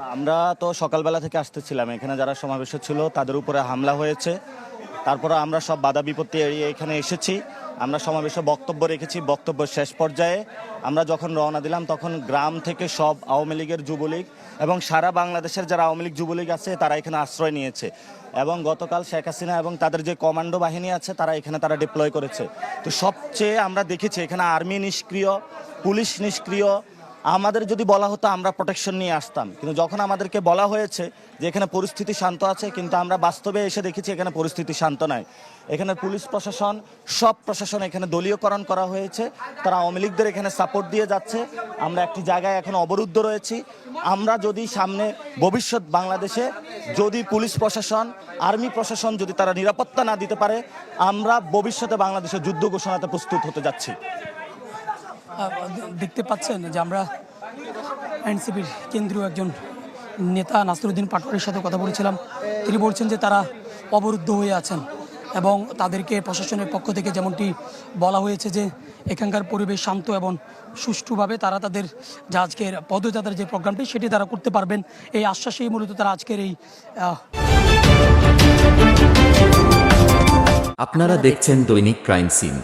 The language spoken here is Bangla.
আমরা তো সকালবেলা থেকে আসতেছিলাম। এখানে যারা সমাবেশ ছিল, তাদের উপরে হামলা হয়েছে। তারপরে আমরা সব বাধা বিপত্তি এড়িয়ে এখানে এসেছি। আমরা সমাবেশে বক্তব্য রেখেছি। বক্তব্য শেষ পর্যায়ে আমরা যখন রওনা দিলাম, তখন গ্রাম থেকে সব আওয়ামী লীগের যুবলীগ এবং সারা বাংলাদেশের যারা আওয়ামী লীগ যুবলীগ আছে, তারা এখানে আশ্রয় নিয়েছে। এবং গতকাল শেখ হাসিনা এবং তাদের যে কমান্ডো বাহিনী আছে, তারা এখানে তারা ডিপ্লয় করেছে। তো সবচেয়ে আমরা দেখেছি, এখানে আর্মি নিষ্ক্রিয়, পুলিশ নিষ্ক্রিয় আমাদের যদি বলা হতো, আমরা প্রোটেকশন নিয়ে আসতাম। কিন্তু যখন আমাদেরকে বলা হয়েছে যে, এখানে পরিস্থিতি শান্ত আছে, কিন্তু আমরা বাস্তবে এসে দেখেছি এখানে পরিস্থিতি শান্ত নয় এখানে পুলিশ প্রশাসন, সব প্রশাসন এখানে দলীয়করণ করা হয়েছে। তারা আওয়ামী লীগদের এখানে সাপোর্ট দিয়ে যাচ্ছে। আমরা একটি জায়গায় এখন অবরুদ্ধ রয়েছি। আমরা যদি সামনে ভবিষ্যৎ বাংলাদেশে যদি পুলিশ প্রশাসন, আর্মি প্রশাসন যদি তারা নিরাপত্তা না দিতে পারে, আমরা ভবিষ্যতে বাংলাদেশে যুদ্ধ ঘোষণাতে প্রস্তুত হতে যাচ্ছি। দেখতে পাচ্ছেন যে আমরা এনসিপির কেন্দ্রীয় একজন নেতা নাসিরুদ্দিন পাটোয়ারির সাথে কথা বলেছিলাম। তিনি বলছেন যে তারা অবরুদ্ধ হয়ে আছেন এবং তাদেরকে প্রশাসনের পক্ষ থেকে যেমনটি বলা হয়েছে যে এখানকার পরিবেশ শান্ত এবং সুষ্ঠুভাবে তারা তাদের যে আজকের পদযাত্রার যে প্রোগ্রামটি সেটি তারা করতে পারবেন। এই আশ্বাসেই মূলত তারা আজকের এই আপনারা দেখছেন দৈনিক ক্রাইম সিন।